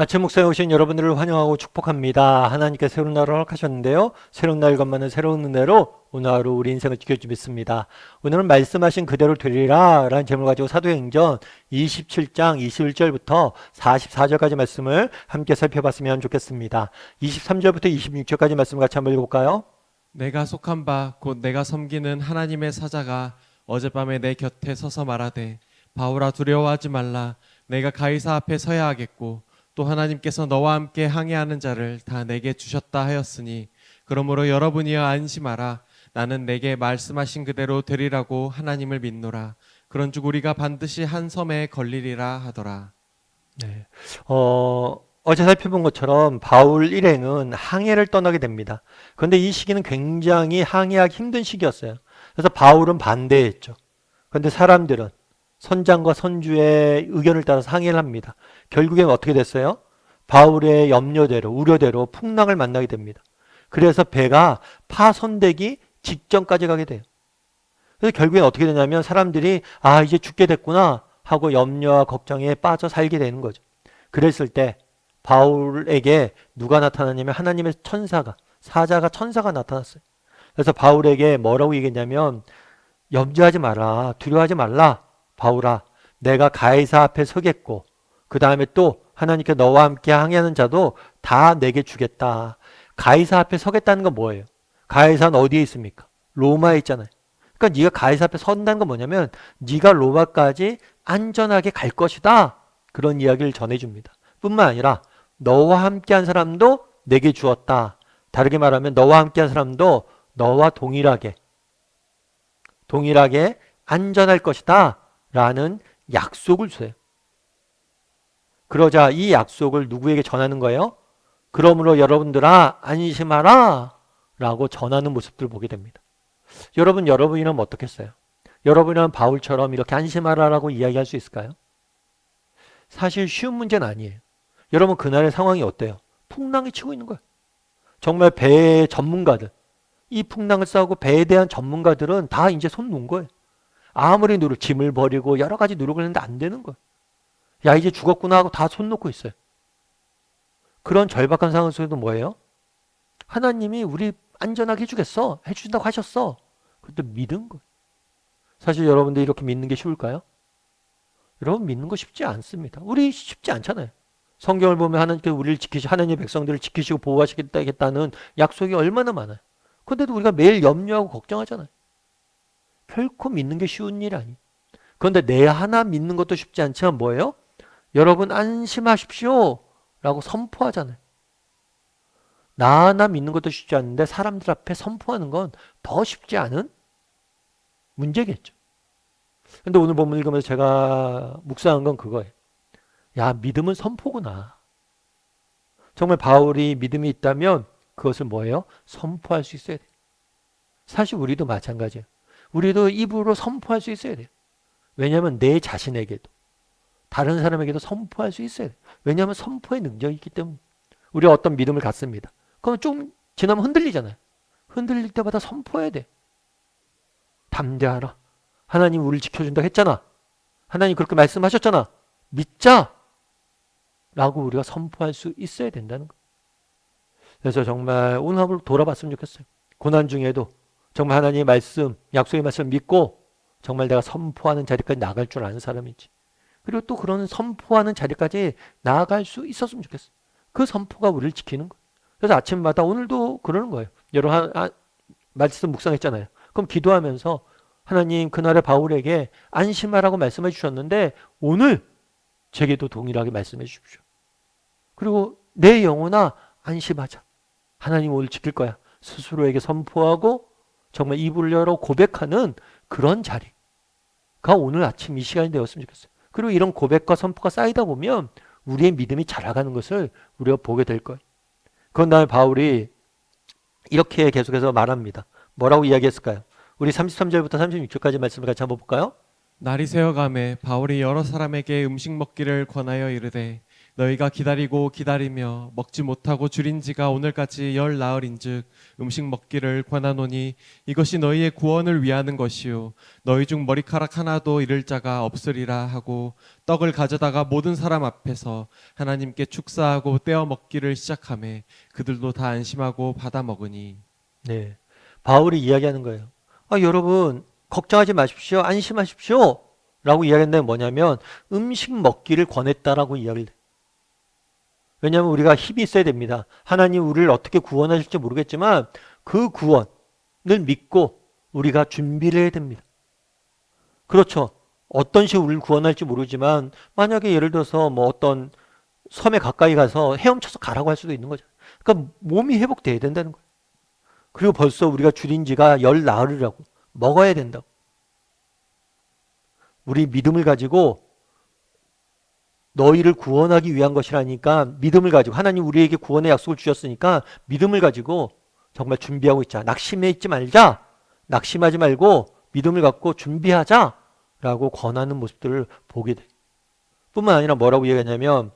아침 목사에 오신 여러분들을 환영하고 축복합니다. 하나님께 새로운 날을 허락하셨는데요. 새로운 날 것만은 새로운 은혜로 오늘 하루 우리 인생을 지켜주겠습니다. 오늘은 말씀하신 그대로 되리라 라는 제목을 가지고 사도행전 27장 21절부터 44절까지 말씀을 함께 살펴봤으면 좋겠습니다. 23절부터 26절까지 말씀을 같이 한번 읽어볼까요? 내가 속한 바 곧 내가 섬기는 하나님의 사자가 어젯밤에 내 곁에 서서 말하되 바울아 두려워하지 말라 내가 가이사 앞에 서야 하겠고 또 하나님께서 너와 함께 항해하는 자를 다 내게 주셨다 하였으니 그러므로 여러분이여 안심하라 나는 내게 말씀하신 그대로 되리라고 하나님을 믿노라 그런즉 우리가 반드시 한 섬에 걸리리라 하더라 네. 어, 어제 살펴본 것처럼 바울 일행은 항해를 떠나게 됩니다. 그런데 이 시기는 굉장히 항해하기 힘든 시기였어요. 그래서 바울은 반대했죠. 그런데 사람들은 선장과 선주의 의견을 따라서 항해를 합니다. 결국엔 어떻게 됐어요? 바울의 염려대로, 우려대로 풍랑을 만나게 됩니다. 그래서 배가 파손되기 직전까지 가게 돼요. 그래서 결국엔 어떻게 되냐면 사람들이 아, 이제 죽게 됐구나 하고 염려와 걱정에 빠져 살게 되는 거죠. 그랬을 때 바울에게 누가 나타나냐면 하나님의 천사가 사자가 천사가 나타났어요. 그래서 바울에게 뭐라고 얘기했냐면 염려하지 마라 두려워하지 말라 바울아 내가 가이사 앞에 서겠고 그 다음에 또 하나님께 너와 함께 항해하는 자도 다 내게 주겠다. 가이사 앞에 서겠다는 건 뭐예요? 가이사는 어디에 있습니까? 로마에 있잖아요. 그러니까 네가 가이사 앞에 선다는 건 뭐냐면 네가 로마까지 안전하게 갈 것이다. 그런 이야기를 전해줍니다. 뿐만 아니라 너와 함께한 사람도 내게 주었다. 다르게 말하면 너와 함께한 사람도 너와 동일하게 동일하게 안전할 것이다. 라는 약속을 줘요. 그러자 이 약속을 누구에게 전하는 거예요? 그러므로 여러분들아 안심하라 라고 전하는 모습들을 보게 됩니다. 여러분 여러분이라면 어떻겠어요? 여러분이라면 바울처럼 이렇게 안심하라라고 이야기할 수 있을까요? 사실 쉬운 문제는 아니에요. 여러분 그날의 상황이 어때요? 풍랑이 치고 있는 거예요. 정말 배의 전문가들, 이 풍랑을 싸우고 배에 대한 전문가들은 다 이제 손 놓은 거예요. 아무리 노력, 짐을 버리고 여러 가지 노력을 했는데 안 되는 거예요. 야 이제 죽었구나 하고 다 손 놓고 있어요. 그런 절박한 상황 속에도 뭐예요? 하나님이 우리 안전하게 해주겠어. 해주신다고 하셨어. 그것도 믿은 거예요. 사실 여러분들 이렇게 믿는 게 쉬울까요? 여러분 믿는 거 쉽지 않습니다. 우리 쉽지 않잖아요. 성경을 보면 하나님께서 우리를 지키시 하나님의 백성들을 지키시고 보호하시겠다는 약속이 얼마나 많아요. 그런데도 우리가 매일 염려하고 걱정하잖아요. 결코 믿는 게 쉬운 일이 아니에요. 그런데 내 하나 믿는 것도 쉽지 않지만 뭐예요? 여러분 안심하십시오 라고 선포하잖아요. 나 하나 믿는 것도 쉽지 않은데 사람들 앞에 선포하는 건 더 쉽지 않은 문제겠죠. 근데 오늘 본문 읽으면서 제가 묵상한 건 그거예요. 야, 믿음은 선포구나. 정말 바울이 믿음이 있다면 그것을 뭐예요? 선포할 수 있어야 돼요. 사실 우리도 마찬가지예요. 우리도 입으로 선포할 수 있어야 돼요. 왜냐하면 내 자신에게도 다른 사람에게도 선포할 수 있어야 돼요. 왜냐하면 선포의 능력이 있기 때문에 우리가 어떤 믿음을 갖습니다. 그럼 좀 지나면 흔들리잖아요. 흔들릴 때마다 선포해야 돼. 담대하라. 하나님 우리를 지켜준다고 했잖아. 하나님 그렇게 말씀하셨잖아. 믿자. 라고 우리가 선포할 수 있어야 된다는 거. 그래서 정말 오늘 한번 돌아봤으면 좋겠어요. 고난 중에도 정말 하나님의 말씀, 약속의 말씀을 믿고 정말 내가 선포하는 자리까지 나갈 줄 아는 사람이지. 그리고 또 그런 선포하는 자리까지 나아갈 수 있었으면 좋겠어. 그 선포가 우리를 지키는 거예요. 그래서 아침마다 오늘도 그러는 거예요. 여러분 한, 한, 말씀 묵상했잖아요. 그럼 기도하면서 하나님 그날의 바울에게 안심하라고 말씀해 주셨는데 오늘 제게도 동일하게 말씀해 주십시오. 그리고 내 영혼아 안심하자. 하나님 오늘 지킬 거야. 스스로에게 선포하고 정말 입을 열어 고백하는 그런 자리가 오늘 아침 이 시간이 되었으면 좋겠어요. 그리고 이런 고백과 선포가 쌓이다 보면 우리의 믿음이 자라가는 것을 우리가 보게 될 거예요. 그런 다음에 바울이 이렇게 계속해서 말합니다. 뭐라고 이야기했을까요? 우리 33절부터 36절까지 말씀을 같이 한번 볼까요? 날이 새어감에 바울이 여러 사람에게 음식 먹기를 권하여 이르되 너희가 기다리고 기다리며 먹지 못하고 줄인 지가 오늘까지 열 나흘인즉 음식 먹기를 권하노니 이것이 너희의 구원을 위하는 것이요 너희 중 머리카락 하나도 잃을 자가 없으리라 하고 떡을 가져다가 모든 사람 앞에서 하나님께 축사하고 떼어 먹기를 시작하매 그들도 다 안심하고 받아 먹으니 네. 바울이 이야기하는 거예요. 아, 여러분, 걱정하지 마십시오. 안심하십시오. 라고 이야기하는 게 뭐냐면 음식 먹기를 권했다라고 이야기를. 왜냐하면 우리가 힘이 있어야 됩니다. 하나님 우리를 어떻게 구원하실지 모르겠지만 그 구원을 믿고 우리가 준비를 해야 됩니다. 그렇죠. 어떤 식으로 우리를 구원할지 모르지만 만약에 예를 들어서 뭐 어떤 섬에 가까이 가서 헤엄쳐서 가라고 할 수도 있는 거죠. 그러니까 몸이 회복돼야 된다는 거예요. 그리고 벌써 우리가 줄인 지가 열 나흘이라고 먹어야 된다고. 우리 믿음을 가지고 너희를 구원하기 위한 것이라니까 믿음을 가지고 하나님 우리에게 구원의 약속을 주셨으니까 믿음을 가지고 정말 준비하고 있자. 낙심해 있지 말자. 낙심하지 말고 믿음을 갖고 준비하자 라고 권하는 모습들을 보게 돼. 뿐만 아니라 뭐라고 얘기하냐면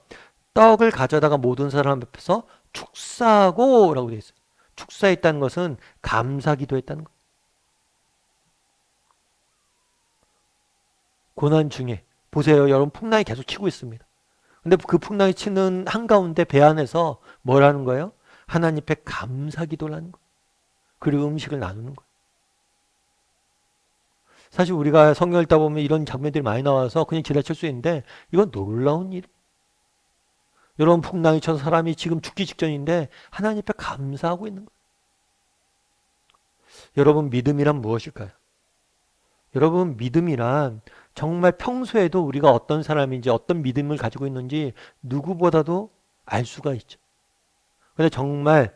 떡을 가져다가 모든 사람 앞에서 축사하고 라고 돼 있어요. 축사했다는 것은 감사 기도 했다는 것. 고난 중에 보세요. 여러분 풍랑이 계속 치고 있습니다. 근데 그 풍랑이 치는 한가운데 배 안에서 뭘 하는 거예요? 하나님 앞에 감사 기도를 하는 거예요. 그리고 음식을 나누는 거예요. 사실 우리가 성경 읽다 보면 이런 장면들이 많이 나와서 그냥 지나칠 수 있는데 이건 놀라운 일. 여러분 풍랑이 쳐서 사람이 지금 죽기 직전인데 하나님 앞에 감사하고 있는 거예요. 여러분 믿음이란 무엇일까요? 여러분 믿음이란 정말 평소에도 우리가 어떤 사람인지 어떤 믿음을 가지고 있는지 누구보다도 알 수가 있죠. 근데 정말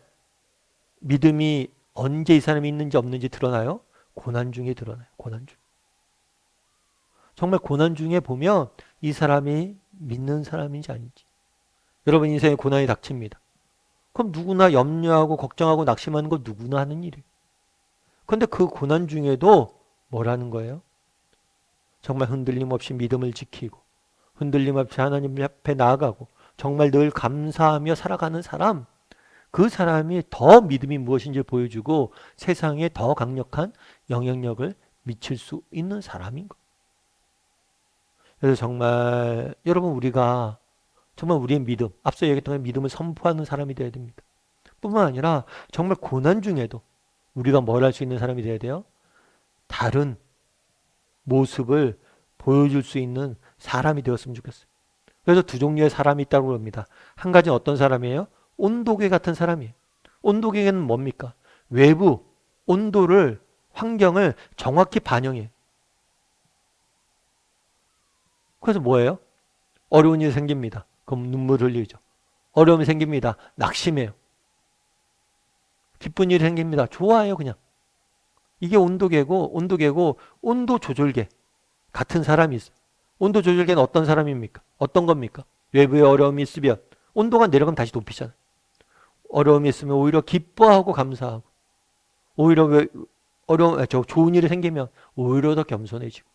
믿음이 언제 이 사람이 있는지 없는지 드러나요? 고난 중에 드러나요. 고난 중. 정말 고난 중에 보면 이 사람이 믿는 사람인지 아닌지. 여러분 인생에 고난이 닥칩니다. 그럼 누구나 염려하고 걱정하고 낙심하는 거 누구나 하는 일이에요. 근데 그 고난 중에도 뭐라는 거예요? 정말 흔들림 없이 믿음을 지키고 흔들림 없이 하나님 앞에 나아가고 정말 늘 감사하며 살아가는 사람 그 사람이 더 믿음이 무엇인지 보여주고 세상에 더 강력한 영향력을 미칠 수 있는 사람인 거. 그래서 정말 여러분 우리가 정말 우리의 믿음 앞서 얘기했던 믿음을 선포하는 사람이 되어야 됩니다. 뿐만 아니라 정말 고난 중에도 우리가 뭘 할 수 있는 사람이 되어야 돼요? 다른 모습을 보여줄 수 있는 사람이 되었으면 좋겠어요. 그래서 두 종류의 사람이 있다고 합니다. 한 가지는 어떤 사람이에요? 온도계 같은 사람이에요. 온도계는 뭡니까? 외부 온도를 환경을 정확히 반영해요. 그래서 뭐예요? 어려운 일이 생깁니다. 그럼 눈물 흘리죠. 어려움이 생깁니다. 낙심해요. 기쁜 일이 생깁니다. 좋아해요, 그냥. 이게 온도계고, 온도계고, 온도 조절계. 같은 사람이 있어요. 온도 조절계는 어떤 사람입니까? 어떤 겁니까? 외부에 어려움이 있으면 온도가 내려가면 다시 높이잖아요. 어려움이 있으면 오히려 기뻐하고 감사하고, 오히려 왜 어려움, 아, 저 좋은 일이 생기면 오히려 더 겸손해지고.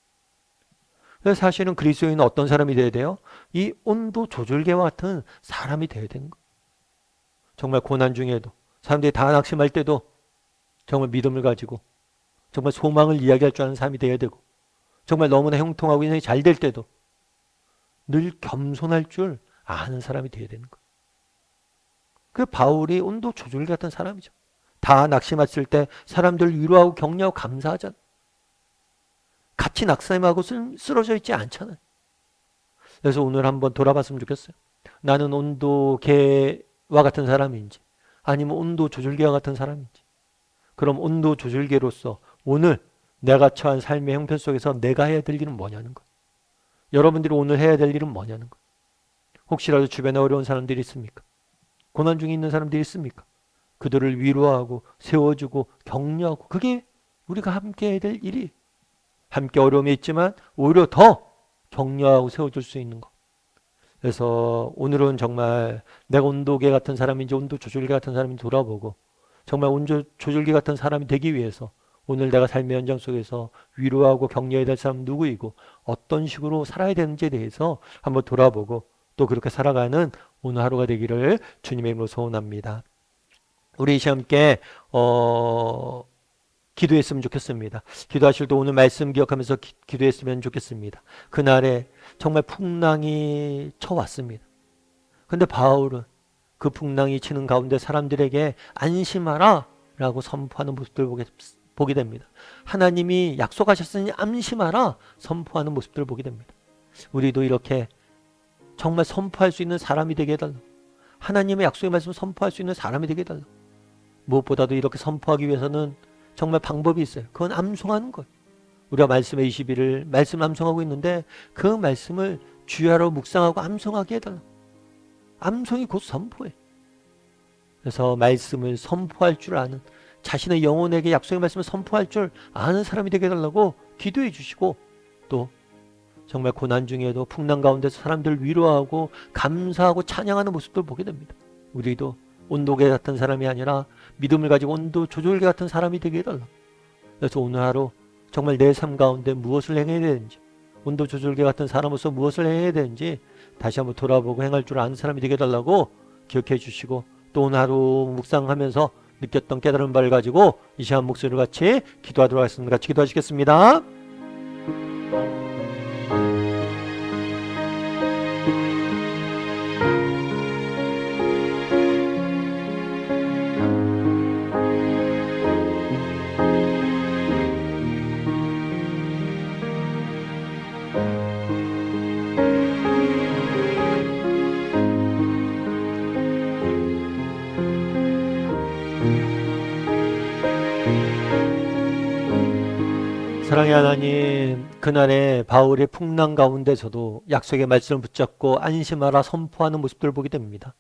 그래서 사실은 그리스도인은 어떤 사람이 돼야 돼요? 이 온도 조절계와 같은 사람이 돼야 되는 거예요. 정말 고난 중에도 사람들이 다 낙심할 때도 정말 믿음을 가지고 정말 소망을 이야기할 줄 아는 사람이 돼야 되고 정말 너무나 형통하고 인생이 잘 될 때도 늘 겸손할 줄 아는 사람이 돼야 되는 거예요. 그 바울이 온도 조절 같은 사람이죠. 다 낙심했을 때 사람들 위로하고 격려하고 감사하잖아. 같이 낙심하고 쓰- 쓰러져 있지 않잖아요. 그래서 오늘 한번 돌아봤으면 좋겠어요. 나는 온도계와 같은 사람인지 아니면 온도 조절계와 같은 사람인지. 그럼 온도 조절계로서 오늘 내가 처한 삶의 형편 속에서 내가 해야 될 일은 뭐냐는 거. 여러분들이 오늘 해야 될 일은 뭐냐는 거. 혹시라도 주변에 어려운 사람들이 있습니까? 고난 중에 있는 사람들이 있습니까? 그들을 위로하고 세워주고 격려하고 그게 우리가 함께 해야 될 일이 함께 어려움이 있지만 오히려 더 격려하고 세워줄 수 있는 것. 그래서 오늘은 정말 내가 온도계 같은 사람인지 온도 조절계 같은 사람인지 돌아보고 정말 온도 조절계 같은 사람이 되기 위해서 오늘 내가 삶의 현장 속에서 위로하고 격려해야 될 사람 누구이고 어떤 식으로 살아야 되는지에 대해서 한번 돌아보고 또 그렇게 살아가는 오늘 하루가 되기를 주님의 이름으로 소원합니다. 우리 이 시간 함께 어, 기도했으면 좋겠습니다. 기도하실 때 오늘 말씀 기억하면서 기, 기도했으면 좋겠습니다. 그날에 정말 풍랑이 쳐왔습니다. 근데 바울은 그 풍랑이 치는 가운데 사람들에게 안심하라 라고 선포하는 모습들을 보게, 보게 됩니다. 하나님이 약속하셨으니 안심하라 선포하는 모습들을 보게 됩니다. 우리도 이렇게 정말 선포할 수 있는 사람이 되게 해달라. 하나님의 약속의 말씀을 선포할 수 있는 사람이 되게 해달라. 무엇보다도 이렇게 선포하기 위해서는 정말 방법이 있어요. 그건 암송하는 거예요. 우리가 말씀의 21을 말씀 암송하고 있는데 그 말씀을 주야로 묵상하고 암송하게 해달라. 암송이 곧 선포해. 그래서 말씀을 선포할 줄 아는 자신의 영혼에게 약속의 말씀을 선포할 줄 아는 사람이 되게 해달라고 기도해 주시고 또 정말 고난 중에도 풍랑 가운데서 사람들 위로하고 감사하고 찬양하는 모습들 보게 됩니다. 우리도 온도계 같은 사람이 아니라 믿음을 가지고 온도 조절계 같은 사람이 되게 해달라. 그래서 오늘 하루 정말 내 삶 가운데 무엇을 행해야 되는지 온도 조절계 같은 사람으로서 무엇을 행해야 되는지 다시 한번 돌아보고 행할 줄 아는 사람이 되게 해달라고 기억해 주시고 또 오늘 하루 묵상하면서 느꼈던 깨달은 바를 가지고 이 시간 목소리를 같이 기도하도록 하겠습니다. 같이 기도하시겠습니다. 사랑의 하나님, 그날의 바울의 풍랑 가운데서도 약속의 말씀을 붙잡고 안심하라 선포하는 모습들을 보게 됩니다.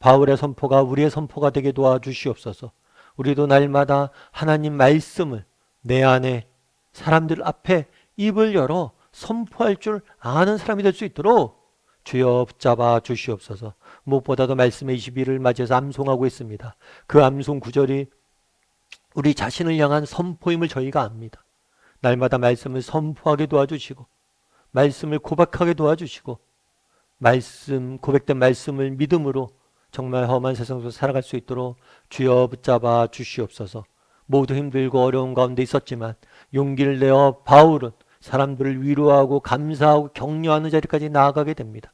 바울의 선포가 우리의 선포가 되게 도와주시옵소서. 우리도 날마다 하나님 말씀을 내 안에 사람들 앞에 입을 열어 선포할 줄 아는 사람이 될 수 있도록 주여 붙잡아 주시옵소서. 무엇보다도 말씀의 20일을 맞이해서 암송하고 있습니다. 그 암송 구절이 우리 자신을 향한 선포임을 저희가 압니다. 날마다 말씀을 선포하게 도와주시고 말씀을 고백하게 도와주시고 말씀 고백된 말씀을 믿음으로 정말 험한 세상 속에서 살아갈 수 있도록 주여 붙잡아 주시옵소서. 모두 힘들고 어려운 가운데 있었지만 용기를 내어 바울은 사람들을 위로하고 감사하고 격려하는 자리까지 나아가게 됩니다.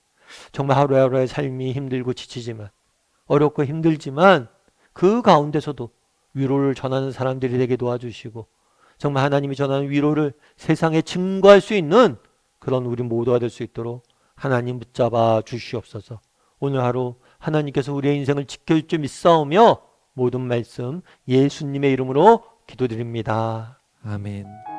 정말 하루하루의 삶이 힘들고 지치지만 어렵고 힘들지만 그 가운데서도 위로를 전하는 사람들이 되게 도와주시고 정말 하나님이 전하는 위로를 세상에 증거할 수 있는 그런 우리 모두가 될 수 있도록 하나님 붙잡아 주시옵소서. 오늘 하루 하나님께서 우리의 인생을 지켜줄 줄 믿사오며 모든 말씀 예수님의 이름으로 기도드립니다. 아멘.